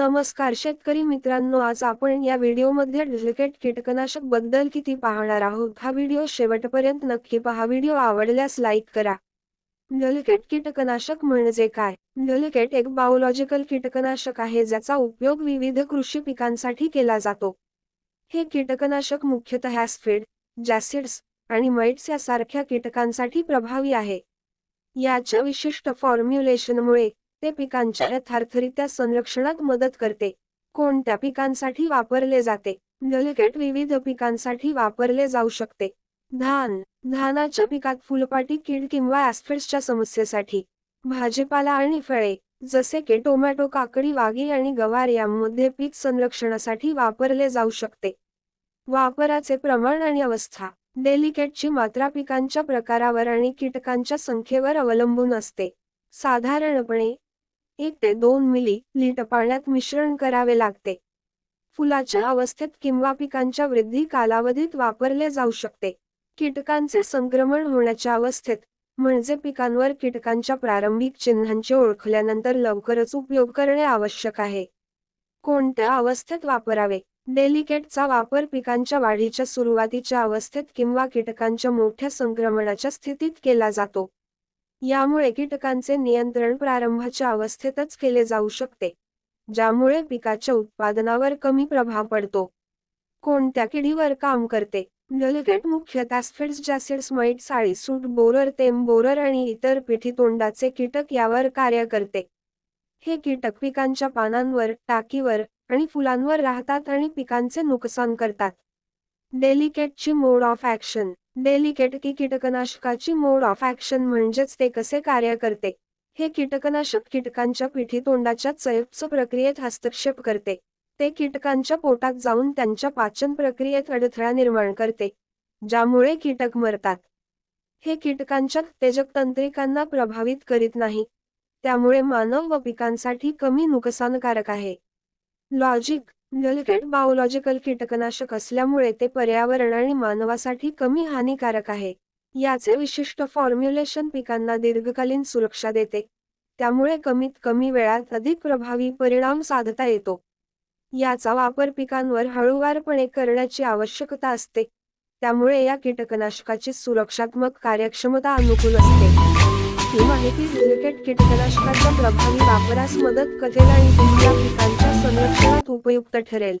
नमस्कार शेतकरी मित्रांनो आज आपण या व्हिडिओमध्ये ढिलकेट कीटकनाशकबद्दल किती पाहणार आहोत? हा व्हिडिओ शेवटपर्यंत नक्की पहा. व्हिडिओ आवडल्यास लाईक करा. ढलकेट कीटकनाशक म्हणजे काय? ढलकेट एक बायोलॉजिकल कीटकनाशक आहे ज्याचा उपयोग विविध कृषी पिकांसाठी केला जातो. हे कीटकनाशक मुख्यतः स्फिड जॅसिड्स आणि मैट्स यासारख्या कीटकांसाठी प्रभावी आहे. याच्या विशिष्ट फॉर्म्युलेशनमुळे ते पिकांच्या यथार्थरित्या संरक्षणात मदत करते. कोणत्या पिकांसाठी वापरले जाते? डुप्लिकेट विविध पिकांसाठी वापरले जाऊ शकते. धान धानाच्या पिकात फुलपाटी कीड किंवा ॲस्फिड्सच्या समस्येसाठी. भाजीपाला आणि फळे जसे की टोमॅटो काकडी वागी आणि गवार यामध्ये पीक संरक्षणासाठी वापरले जाऊ शकते. वापराचे प्रमाण आणि अवस्था. डेलिकेटची मात्रा पिकांच्या प्रकारावर आणि कीटकांच्या संख्येवर अवलंबून असते. साधारणपणे एक ते दोन मिली लिटर पाण्यात मिश्रण करावे लागते. फुलाच्या अवस्थेत किंवा पिकांच्या वृद्धी कालावधीत वापरले जाऊ शकते. कीटकांचे संक्रमण होण्याच्या अवस्थेत म्हणजे पिकांवर कीटकांच्या प्रारंभिक चिन्हांचे ओळखल्यानंतर लवकरच उपयोग करणे आवश्यक आहे. कोणत्या अवस्थेत वापरावे? डेलिकेटचा वापर पिकांच्या वाढीच्या सुरुवातीच्या अवस्थेत किंवा कीटकांच्या मोठ्या संक्रमणाच्या स्थितीत केला जातो. यामुळे कीटकांचे नियंत्रण प्रारंभाच्या अवस्थेतच केले जाऊ शकते ज्यामुळे पिकाच्या उत्पादनावर कमी प्रभाव पडतो. कोणत्या किडीवर काम करते? डुप्लिकेट मुख्यतः स्फेट्स जॅसिड्स मैट साळी सूट बोरर तेम बोरर आणि इतर पिठी तोंडाचे कीटक यावर कार्य करते. हे कीटक पिकांच्या पानांवर टाकीवर आणि फुलांवर राहतात आणि पिकांचे नुकसान करतात. डेलिकेटची मोड ऑफ ॲक्शन डेलिकेट की कीटकनाशकाची मोड ऑफ ॲक्शन म्हणजेच ते कसे कार्य करते? हे कीटकनाशक कीटकांच्या पिठी तोंडाच्या चयप्स प्रक्रियेत हस्तक्षेप करते. ते कीटकांच्या पोटात जाऊन त्यांच्या पाचन प्रक्रियेत अडथळा निर्माण करते ज्यामुळे कीटक मरतात. हे कीटकांच्या तेजक तंत्रिकांना प्रभावित करीत नाही. त्यामुळे मानव व पिकांसाठी कमी नुकसानकारक आहे. लॉजिक डुप्लिकेट बायोलॉजिकल कीटकनाशक असल्यामुळे ते पर्यावरण आणि मानवासाठी कमी हानिकारक आहे. याचे विशिष्ट फॉर्म्युलेशन पिकांना दीर्घकालीन सुरक्षा देते. त्यामुळे कमीत कमी वेळात अधिक प्रभावी परिणाम साधता येतो. याचा वापर पिकांवर हळूवारपणे करण्याची आवश्यकता असते. त्यामुळे या कीटकनाशकाची सुरक्षात्मक कार्यक्षमता अनुकूल असते. ही माहिती रिलेटेड कीटकनाशकाच्या प्रभावी वापरास मदत करेल आणि तुमच्या पिकांच्या संरक्षणात उपयुक्त ठरेल.